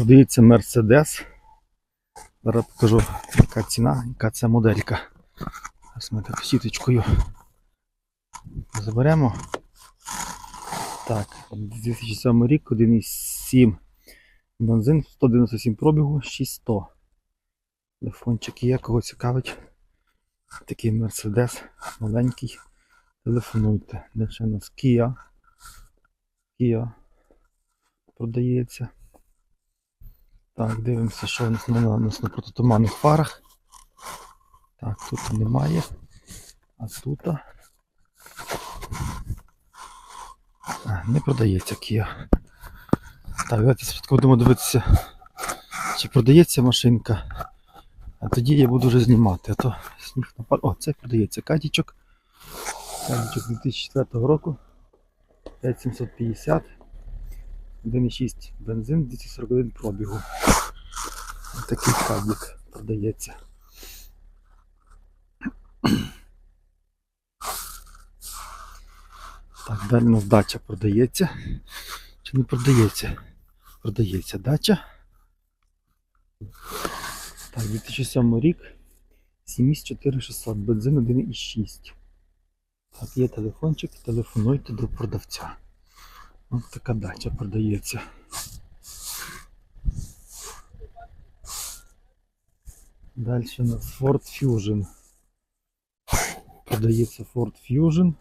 Продається Mercedes. Зараз покажу, яка ціна, яка це моделька. Зараз ми так сіточкою заберемо. Так, 2007 рік, 1,7 бензин, 197 пробігу, 6100. Телефончик є, кого цікавить. Такий Mercedes маленький. Телефонуйте. Де у нас Kia. Kia продається. Так, дивимося, що у нас на, нас на протитуманних фарах. Так, тут немає. А тут. Не продається Kia. Так, давайте спочатку будемо дивитися, чи продається машинка. А тоді я буду вже знімати. А то сніг напад. О, це продається кадічок. Кадічок 2004 року. 5750. 1,6 бензин, 241 пробігу. Такий кадік продається. Так, далі у нас дача продається. Чи не продається? Продається дача. Так, 2007 рік. 74600, бензин 1,6. Так, є телефончик, телефонуйте до продавця. Ось така дача продається. Далі у нас Ford Fusion. Продається Ford Fusion.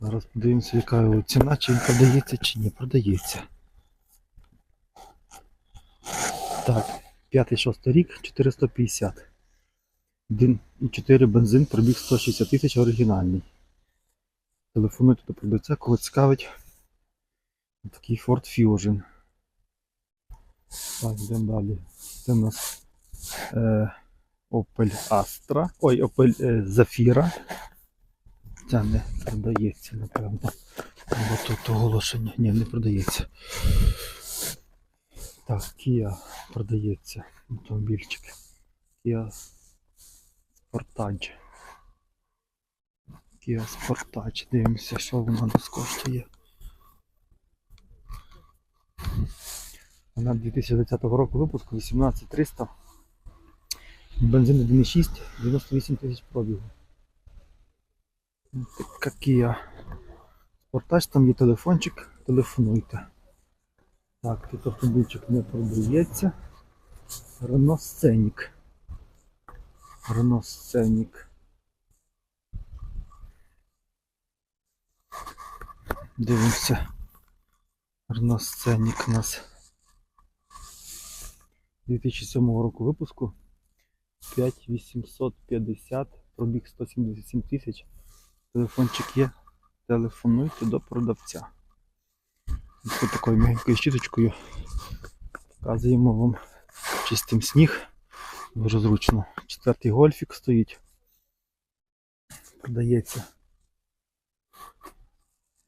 Зараз подивимося, яка його ціна, чи він продається, чи не продається. Так, 5-6 рік, 450. 1,4 бензин, пробіг 160 тисяч оригінальний. Телефонуйте до продавця, кого цікавить. Такий Ford Fusion. Так, йдемо далі. Це у нас е, Opel Astra. Ой, Opel е, Zafira. Ця не продається, напевно. Або тут оголошення. Ні, не продається. Так, Kia продається. Автомобільчик. Kia Sportage. Kia Sportage. Дивимося, що вона нас коштує. Вона 2010 року випуску 18300. Бензин 1,6, 98 тисяч пробігу. Така Kia Sportage, там є телефончик, телефонуйте. Так, тут автомобільчик не продається. Renault Scenic. Renault Scenic. Дивимося. Renault Scenic у нас 2007 року випуску. 5850, пробіг 177 тисяч. Телефончик є. Телефонуйте до продавця. Ось такою м'якою щіточкою показуємо вам чистим сніг. Дуже зручно. Четвертий гольфік стоїть. Продається.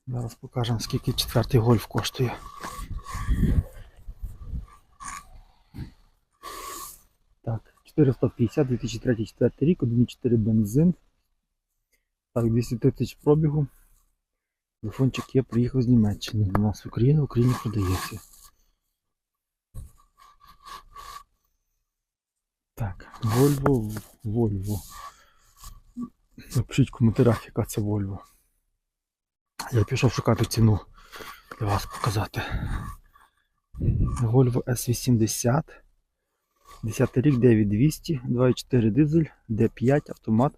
Зараз покажемо скільки четвертий гольф коштує. Так, 450, 2003-2004 рік, 1,4 бензин. Так, 200 тисяч пробігу. Телефончик є, приїхав з Німеччини. У нас в Україні, в Україні продається. Так, Volvo, Volvo. Напишіть в коментарях, яка це Volvo. Я пішов шукати ціну для вас показати. Volvo S80. 10 рік 9200, 2.4 дизель, D5 автомат.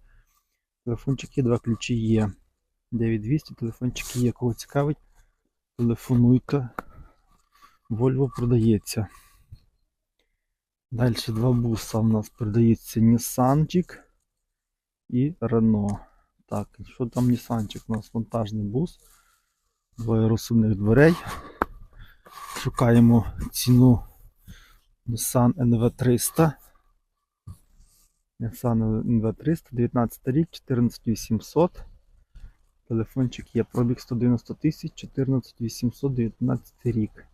Телефончик є, два ключі є. 9200, телефончик є, кого цікавить. Телефонуйте. Volvo продається. Далі два буса у нас продається Nissanчик і Renault. Так, що там Nissanчик? У нас монтажний бус. Двоє розсувних дверей. Шукаємо ціну Nissan NV300. Nissan NV300, 19 рік, 14800. Телефончик є, пробіг 190 тисяч, 14800, 19 рік.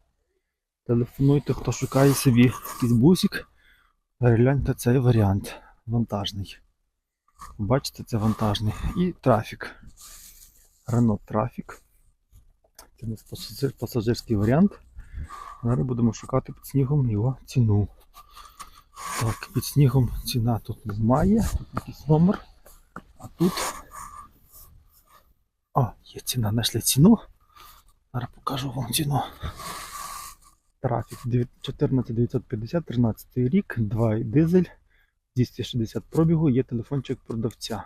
Телефонуйте, хто шукає собі якийсь бусик. Перегляньте цей варіант. Вантажний. Бачите, це вантажний. І трафік. Renault Traffic. Це у нас пасажирський варіант. Зараз будемо шукати під снігом його ціну. Так, під снігом ціна тут немає, тут якийсь номер. А тут. О, є ціна, знайшли ціну. Зараз покажу вам ціну. Трафік 14950, 13 рік, 2 дизель, 260 пробігу, є телефончик продавця.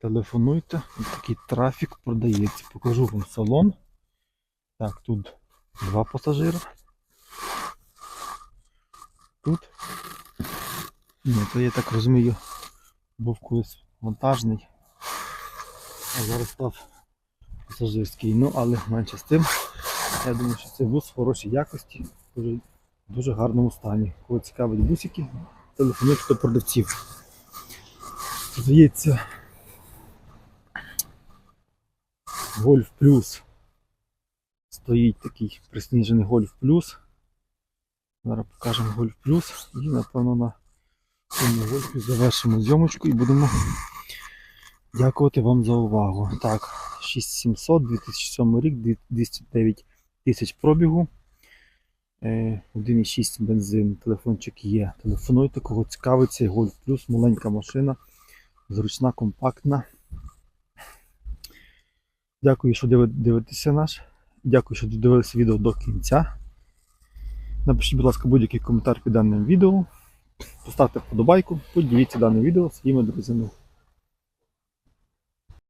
Телефонуйте, Ось такий трафік продається. Покажу вам салон. Так, тут два пасажира. Тут. Ні, то я так розумію, був колись вантажний. А зараз став пасажирський. Ну, але менше з тим. Я думаю, що це бус в хорошій якості, дуже, в дуже гарному стані. Кого цікавить бусики, телефонуйте до продавців. Здається, Гольф Плюс. Стоїть такий присніжений Гольф Плюс. Зараз покажемо Гольф Плюс і напевно на цьому гольфі завершимо зйомочку і будемо дякувати вам за увагу. Так, 6700, 2007 рік, 209 тисяч пробігу. Е, 1,6 бензин, телефончик є. Телефонуйте, кого цікавить цей Golf Plus, маленька машина, зручна, компактна. Дякую, що дивитеся наш. Дякую, що додивилися відео до кінця. Напишіть, будь ласка, будь-який коментар під даним відео. Поставте вподобайку, поділіться даним відео своїми друзями.